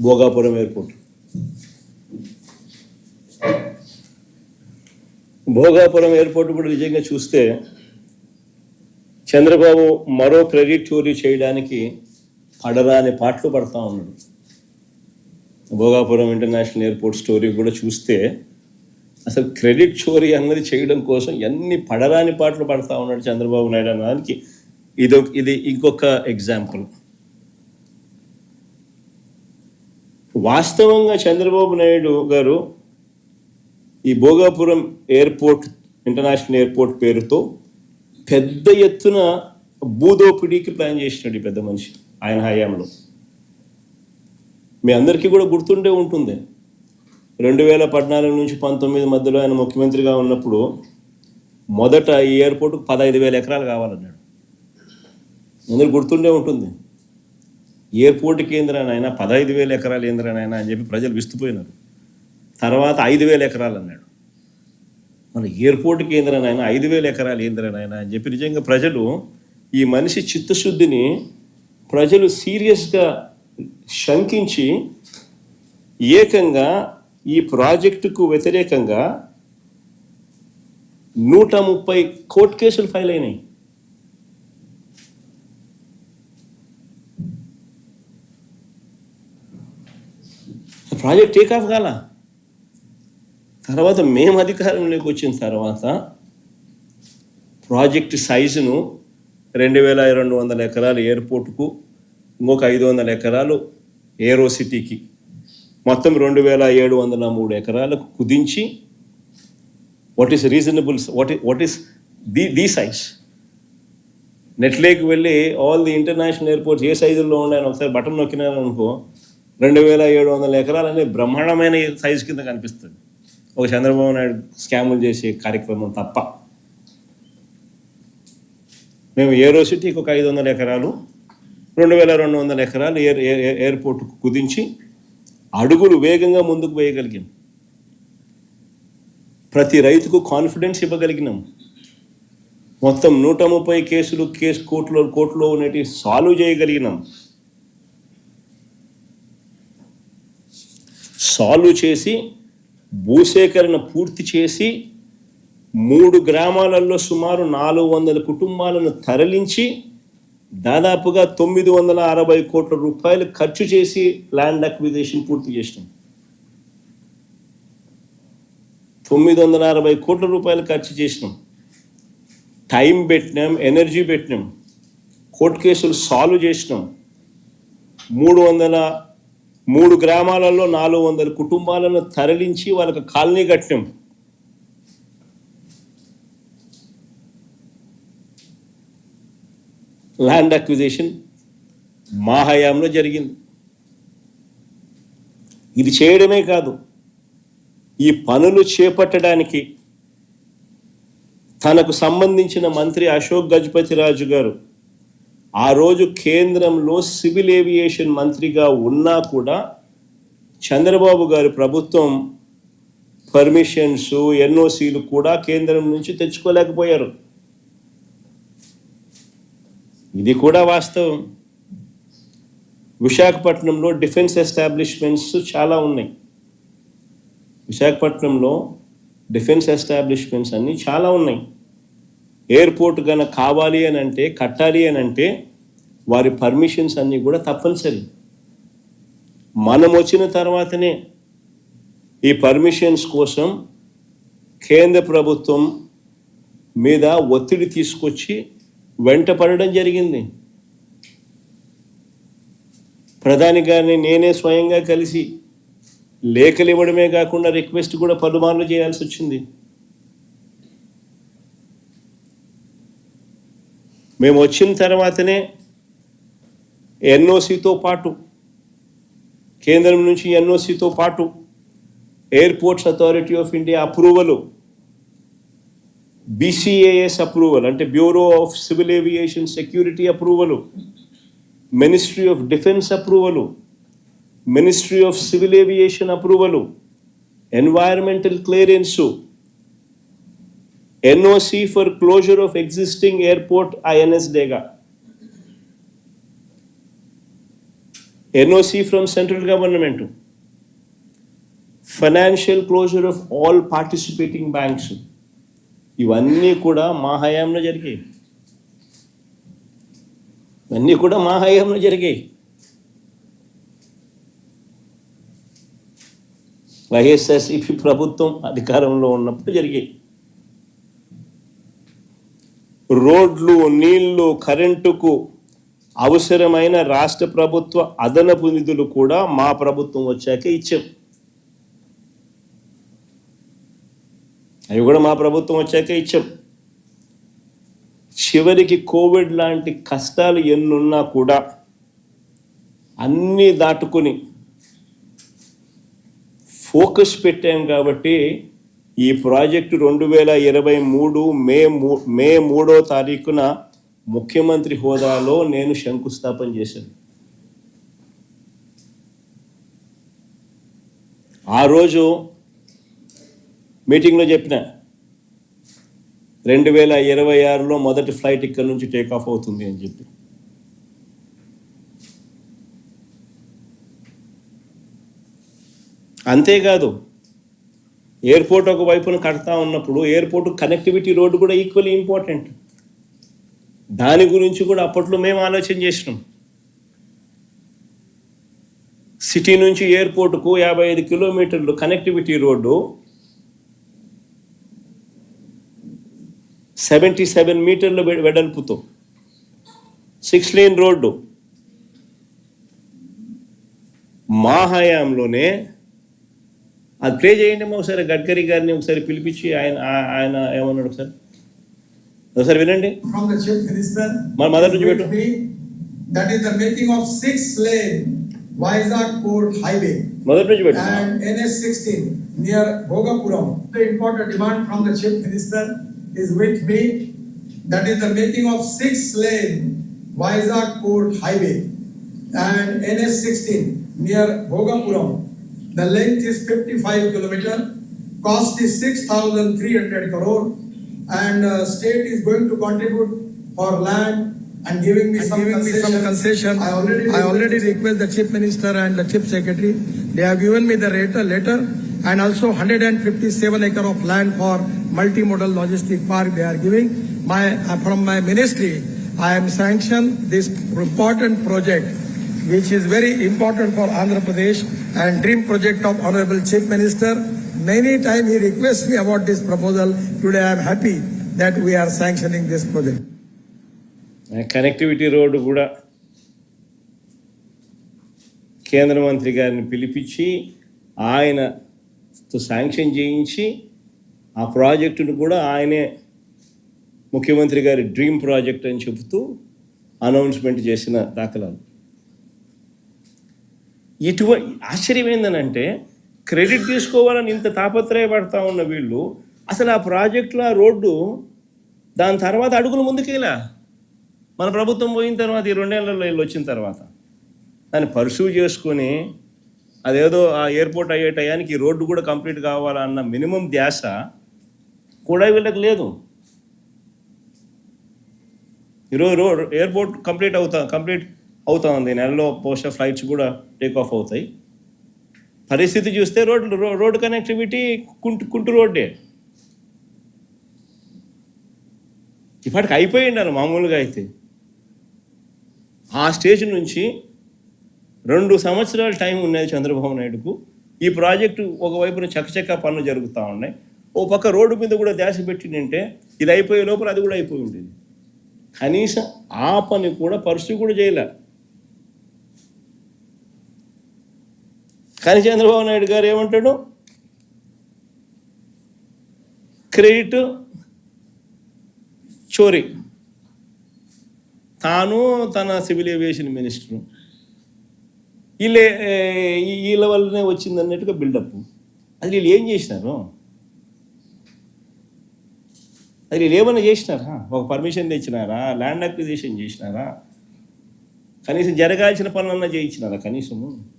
Bhogapuram airport. Bhogapuram airport కూడా నిజంగా చూస్తే చంద్రబాబు మరో క్రెడిట్ చోరీ చేయడానికి పడరాని పాటలు పడతా ఉన్నాడు. భోగాపురం ఇంటర్నేషనల్ ఎయిర్పోర్ట్ స్టోరీ కూడా చూస్తే అసలు క్రెడిట్ చోరీ అన్నది చేయడం కోసం ఎన్ని పడరాని పాటలు పడతా ఉన్నాడు చంద్రబాబు నాయుడు అన్నదానికి. ఇది ఇది ఇంకొక ఎగ్జాంపుల్. వాస్తవంగా చంద్రబాబు నాయుడు గారు ఈ భోగాపురం ఎయిర్పోర్ట్ ఇంటర్నేషనల్ ఎయిర్పోర్ట్ పేరుతో పెద్ద ఎత్తున భూదోపిడీకి ప్లాన్ చేసినాడు ఈ పెద్ద మనిషి ఆయన హయాంలో. మీ అందరికీ కూడా గుర్తుండే ఉంటుంది. రెండు వేల పద్నాలుగు నుంచి పంతొమ్మిది మధ్యలో ఆయన ముఖ్యమంత్రిగా ఉన్నప్పుడు మొదట ఈ ఎయిర్పోర్ట్కు పదహైదు వేల ఎకరాలు కావాలన్నాడు. అందరు గుర్తుండే ఉంటుంది. ఎయిర్పోర్ట్ కేంద్రానైనా పదహైదు వేల ఎకరాలు ఏంద్రానైనా అని చెప్పి ప్రజలు విస్తుపోయినారు. తర్వాత ఐదు వేల ఎకరాలు అన్నాడు. మన ఎయిర్పోర్ట్ కేంద్రానైనా ఐదు వేల ఎకరాలు ఏంద్రానైనా అని చెప్పి నిజంగా ప్రజలు ఈ మనిషి చిత్తశుద్ధిని ప్రజలు సీరియస్గా శంకించి ఏకంగా ఈ ప్రాజెక్టుకు వ్యతిరేకంగా నూట ముప్పై కోర్టు కేసులు ఫైల్ అయినాయి. ప్రాజెక్ట్ టేక్ ఆఫ్ కాల. తర్వాత మేము అధికారంలోకి వచ్చిన తర్వాత ప్రాజెక్ట్ సైజును రెండు వేల రెండు వందల ఎకరాలు ఎయిర్పోర్ట్కు ఇంకొక ఐదు వందల ఎకరాలు ఏరో సిటీకి మొత్తం రెండు వేల ఏడు వందల మూడు ఎకరాలకు కుదించి what is reasonable what what is the the size నెట్లేకి వెళ్ళి ఆల్ ది ఇంటర్నేషనల్ ఎయిర్పోర్ట్స్ ఏ సైజుల్లో ఉన్నాయని ఒకసారి బటన్ నొక్కినారనుకో అనుకో రెండు వేల ఏడు వందల ఎకరాలనే బ్రహ్మాండమైన సైజు కింద కనిపిస్తుంది. ఒక చంద్రబాబు నాయుడు స్కాములు చేసే కార్యక్రమం తప్ప. మేము ఏరో సిటీకి ఒక ఐదు వందల ఎకరాలు రెండు వేల రెండు వందల ఎకరాలు ఎయిర్ ఎయిర్- ఎయిర్పోర్ట్కు కుదించి అడుగులు వేగంగా ముందుకు వేయగలిగాం. ప్రతి రైతుకు కాన్ఫిడెన్స్ ఇవ్వగలిగినాం. మొత్తం నూట ముప్పై కేసులు కేసు కోర్టులో కోర్టులో ఉండేవి సాల్వ్ చేయగలిగినాం. సాల్వ్ చేసి భూసేకరణ పూర్తి చేసి మూడు గ్రామాలలో సుమారు నాలుగు వందల కుటుంబాలను తరలించి దాదాపుగా తొమ్మిది వందల అరవై కోట్ల రూపాయలు ఖర్చు చేసి ల్యాండ్ అక్విజేషన్ పూర్తి చేసినాం. తొమ్మిది వందల అరవై కోట్ల రూపాయలు ఖర్చు చేసినాం. టైం పెట్టినాం ఎనర్జీ పెట్టినాం. కోర్టు కేసులు సాల్వ్ చేసినాం. మూడు వందల మూడు గ్రామాలలో నాలుగు వందల కుటుంబాలను తరలించి వాళ్ళకి కాలనీ కట్టినాం. ల్యాండ్ అక్విజిషన్ మా హయాంలో జరిగింది. ఇది చేయడమే కాదు ఈ పనులు చేపట్టడానికి తనకు సంబంధించిన మంత్రి అశోక్ గజపతి రాజు గారు ఆ రోజు కేంద్రంలో సివిల్ ఏవియేషన్ మంత్రిగా ఉన్నా కూడా చంద్రబాబు గారి ప్రభుత్వం పర్మిషన్స్ ఎన్ఓసీలు కూడా కేంద్రం నుంచి తెచ్చుకోలేకపోయారు. ఇది కూడా వాస్తవం. విశాఖపట్నంలో డిఫెన్స్ ఎస్టాబ్లిష్మెంట్స్ చాలా ఉన్నాయి. విశాఖపట్నంలో డిఫెన్స్ ఎస్టాబ్లిష్మెంట్స్ అన్నీ చాలా ఉన్నాయి. ఎయిర్పోర్ట్ కనుక కావాలి అని అంటే కట్టాలి అని అంటే వారి పర్మిషన్స్ అన్నీ కూడా తప్పనిసరి. మనం వచ్చిన తర్వాతనే ఈ పర్మిషన్స్ కోసం కేంద్ర ప్రభుత్వం మీద ఒత్తిడి తీసుకొచ్చి వెంట పడడం జరిగింది. ప్రధాని గారిని నేనే స్వయంగా కలిసి లేఖలు ఇవ్వడమే కాకుండా రిక్వెస్ట్ కూడా పలుమార్లు చేయాల్సి వచ్చింది. మేము వచ్చిన తర్వాతనే ఎన్ఓసితో పాటు కేంద్రం నుంచి ఎన్ఓసితో పాటు airports authority of India approval BCAS approval అంటే bureau of civil aviation security approval ministry of defence approval ministry of civil aviation approval environmental clearance NOC for closure of existing airport INS Dega. NOC from central government. Financial closure of all participating banks. ఇవన్నీ కూడా మా హయాంలో జరిగాయి. ఇవన్నీ కూడా మా హయాంలో జరిగాయి. వైఎస్ఆర్సీపీ ప్రభుత్వం అధికారంలో ఉన్నప్పుడు జరిగాయి. రోడ్లు నీళ్ళు కరెంటుకు అవసరమైన రాష్ట్ర ప్రభుత్వ అదనపు నిధులు కూడా మా ప్రభుత్వం వచ్చాక ఇచ్చాం. అవి కూడా మా ప్రభుత్వం వచ్చాక ఇచ్చాం. చివరికి కోవిడ్ లాంటి కష్టాలు ఎన్నున్నా కూడా అన్నీ దాటుకుని ఫోకస్ పెట్టాం కాబట్టి ఈ ప్రాజెక్టు రెండు వేల ఇరవై మూడు మే మూ మే మూడో తారీఖున ముఖ్యమంత్రి హోదాలో నేను శంకుస్థాపన చేశాను. ఆ రోజు మీటింగ్లో చెప్పిన రెండు వేల ఇరవై ఆరులో మొదటి ఫ్లైట్ ఇక్కడ నుంచి టేక్ ఆఫ్ అవుతుంది అని చెప్పి. అంతేకాదు ఎయిర్పోర్ట్ ఒక వైపున కడతా ఉన్నప్పుడు ఎయిర్పోర్ట్ కనెక్టివిటీ రోడ్డు కూడా ఈక్వల్లీ ఇంపార్టెంట్ దాని గురించి కూడా అప్పట్లో మేము ఆలోచన చేసినాం. సిటీ నుంచి ఎయిర్పోర్ట్కు యాభై ఐదు కిలోమీటర్లు కనెక్టివిటీ రోడ్డు సెవెంటీ సెవెన్ మీటర్ల వెడల్పుతో. Six lane road. మా హయాంలోనే అది ప్లే చేయండి ఒకసారి గడ్కరీ గారిని ఒకసారి పిలిపించి ఆయన ఆయన ఏమన్నాడు ఒకసారి ఒకసారి వినండి. మన మొదటి నుంచి పెట్టు That is the making of six lane Vizag Port Highway మొదటి నుంచి పెట్టు and NS sixteen near Bhogapuram. The important demand from the chief minister is with me. That is the making of six lane Vizag Port Highway and NS sixteen near Bhogapuram. The length is fifty-five kilometer, cost is six thousand three hundred crore. And uh, state is going to contribute for land and giving me and some giving me some concession. I already. I already request the chief minister and the chief secretary. They have given me the letter, letter and also hundred and fifty-seven acre of land for multimodal logistic park they are giving. My, uh, from my ministry, I am sanctioned this important project which is very important for Andhra Pradesh and dream project of honorable chief minister. Many time he requests me about this proposal. Today I am happy that we are sanctioning this project. Connectivity road కూడా కేంద్ర మంత్రి గారిని పిలిపించి ఆయనతో sanction చేయించి ఆ ప్రాజెక్టును కూడా ఆయనే ముఖ్యమంత్రి గారి డ్రీమ్ ప్రాజెక్ట్ అని చెబుతూ అనౌన్స్మెంట్ చేసిన దాఖలాలు ఇటువంటి ఆశ్చర్యం ఏందనంటే క్రెడిట్ తీసుకోవాలని ఇంత తాపత్రయపడతా ఉన్న వీళ్ళు అసలు ఆ ప్రాజెక్టులో ఆ రోడ్డు దాని తర్వాత అడుగులు ముందుకేలా? మన ప్రభుత్వం పోయిన తర్వాత ఈ రెండేళ్ళలో వీళ్ళు వచ్చిన తర్వాత. దాన్ని పర్సూ చేసుకొని అదేదో ఆ ఎయిర్పోర్ట్ అయ్యే టయానికి రోడ్డు కూడా కంప్లీట్ కావాలన్న మినిమం ధ్యాస కూడా వీళ్ళకి లేదు. ఈరోజు రోడ్ ఎయిర్పోర్ట్ కంప్లీట్ అవుతా కంప్లీట్ అవుతా ఉంది నెలలో పోస్ట్ ఫ్లైట్స్ కూడా టేక్ ఆఫ్ అవుతాయి. పరిస్థితి చూస్తే రోడ్లు రోడ్ కనెక్టివిటీ కుంటు కుంటు రోడ్డే. ఇప్పటికి అయిపోయిండాలి మామూలుగా అయితే. ఆ స్టేజ్ నుంచి రెండు సంవత్సరాల టైం ఉన్నది చంద్రబాబు నాయుడుకు. ఈ ప్రాజెక్టు ఒకవైపున చక్కచక్క పనులు జరుగుతూ ఉన్నాయి. ఓ పక్క రోడ్డు మీద కూడా ధ్యాస పెట్టిందంటే ఇది అయిపోయే లోపల అది కూడా అయిపోయి ఉండేది. కనీసం ఆ పని కూడా పర్సు కూడా చేయలే. కానీ చంద్రబాబు నాయుడు గారు ఏమంటాడు? క్రెడిట్ చోరీ. తాను తన సివిల్ ఏవియేషన్ మినిస్టరు. వీళ్ళే ఈ- వీళ్ళ వల్లనే వచ్చింది అన్నట్టుగా బిల్డప్ అది వీళ్ళు ఏం చేసినారు? అది వీళ్ళు ఏమైనా చేసినారా? ఒక పర్మిషన్ తెచ్చినారా? ల్యాండ్ అక్విజిషన్ చేసినారా? కనీసం జరగాల్సిన పనులన్నా చేయించినారా కనీసము?